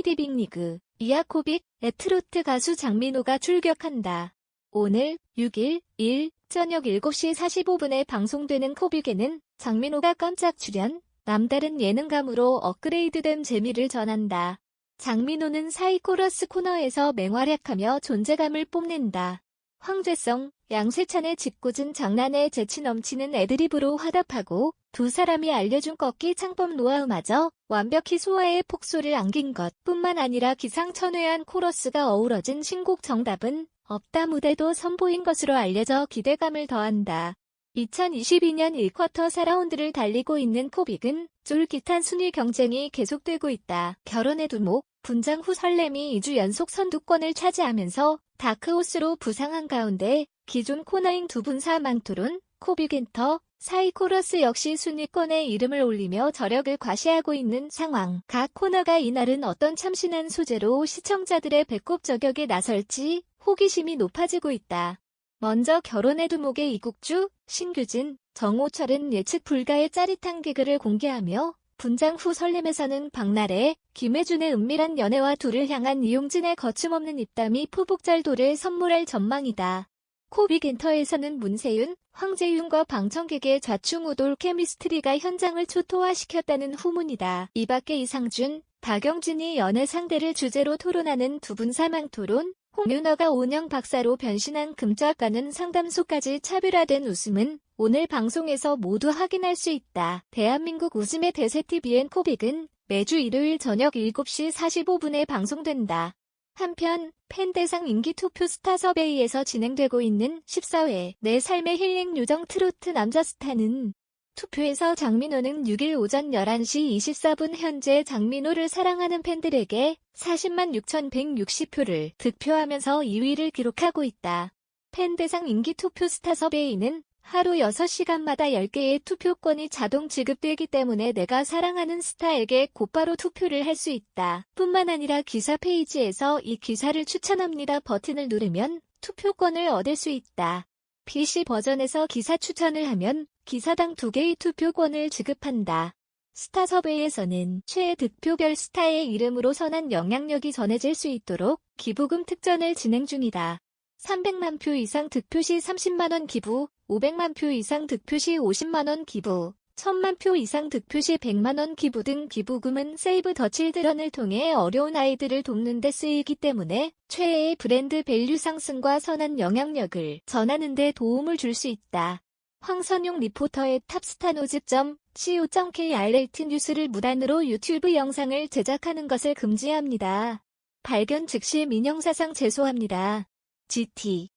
코미디 빅리그 이아코빅 에트로트 가수 장민호가 출격한다. 오늘 6일 1 저녁 7시 45분에 방송되는 코빅에는 장민호가 깜짝 출연, 남다른 예능감으로 업그레이드된 재미를 전한다. 장민호는 사이코러스 코너에서 맹활약하며 존재감을 뽐낸다. 황재성, 양세찬의 짓궂은 장난에 재치 넘치는 애드립으로 화답하고 두 사람이 알려준 꺾기 창법 노하우마저 완벽히 소화의 폭소를 안긴 것 뿐만 아니라 기상천외한 코러스가 어우러진 신곡 정답은 없다 무대도 선보인 것으로 알려져 기대감을 더한다. 2022년 1쿼터 4라운드를 달리고 있는 코빅은 쫄깃한 순위 경쟁이 계속되고 있다. 결혼의 두목, 분장 후 설렘이 2주 연속 선두권을 차지하면서 다크호스로 부상한 가운데 기존 코너인 두 분 사 망토론, 코빅엔터, 사이코러스 역시 순위권에 이름을 올리며 저력을 과시하고 있는 상황. 각 코너가 이날은 어떤 참신한 소재로 시청자들의 배꼽 저격에 나설지 호기심이 높아지고 있다. 먼저 결혼의 두목의 이국주, 신규진, 정호철은 예측 불가의 짜릿한 개그를 공개하며 분장 후 설렘에서는 박나래, 김혜준의 은밀한 연애와 둘을 향한 이용진의 거침없는 입담이 포복절도를 선물할 전망이다. 코빅엔터에서는 문세윤, 황재윤과 방청객의 좌충우돌 케미스트리가 현장을 초토화시켰다는 후문이다. 이 밖에 이상준, 박영진이 연애 상대를 주제로 토론하는 두 분 사망 토론, 홍윤어가 온영 박사로 변신한 금짝가는 상담소까지 차별화된 웃음은 오늘 방송에서 모두 확인할 수 있다. 대한민국 웃음의 대세TVN 코빅은 매주 일요일 저녁 7시 45분에 방송된다. 한편 팬 대상 인기 투표 스타 서베이에서 진행되고 있는 14회 내 삶의 힐링 요정 트로트 남자 스타는 투표에서 장민호는 6일 오전 11시 24분 현재 장민호를 사랑하는 팬들에게 40만 6,160표를 득표하면서 2위를 기록하고 있다. 팬 대상 인기 투표 스타 서베이는 하루 6시간마다 10개의 투표권이 자동 지급되기 때문에 내가 사랑하는 스타에게 곧바로 투표를 할 수 있다. 뿐만 아니라 기사 페이지에서 이 기사를 추천합니다 버튼을 누르면 투표권을 얻을 수 있다. PC 버전에서 기사 추천을 하면 기사당 2개의 투표권을 지급한다. 스타 서베이에서는 최애 득표별 스타의 이름으로 선한 영향력이 전해질 수 있도록 기부금 특전을 진행 중이다. 300만 표 이상 득표 시 30만원 기부, 500만 표 이상 득표 시 50만 원 기부, 1000만 표 이상 득표 시 100만 원 기부 등 기부금은 세이브 더 칠드런을 통해 어려운 아이들을 돕는 데 쓰이기 때문에 최애의 브랜드 밸류 상승과 선한 영향력을 전하는 데 도움을 줄 수 있다. 황선용 리포터의 탑스타노즈점 co.krlt 뉴스를 무단으로 유튜브 영상을 제작하는 것을 금지합니다. 발견 즉시 민형사상 제소합니다. GT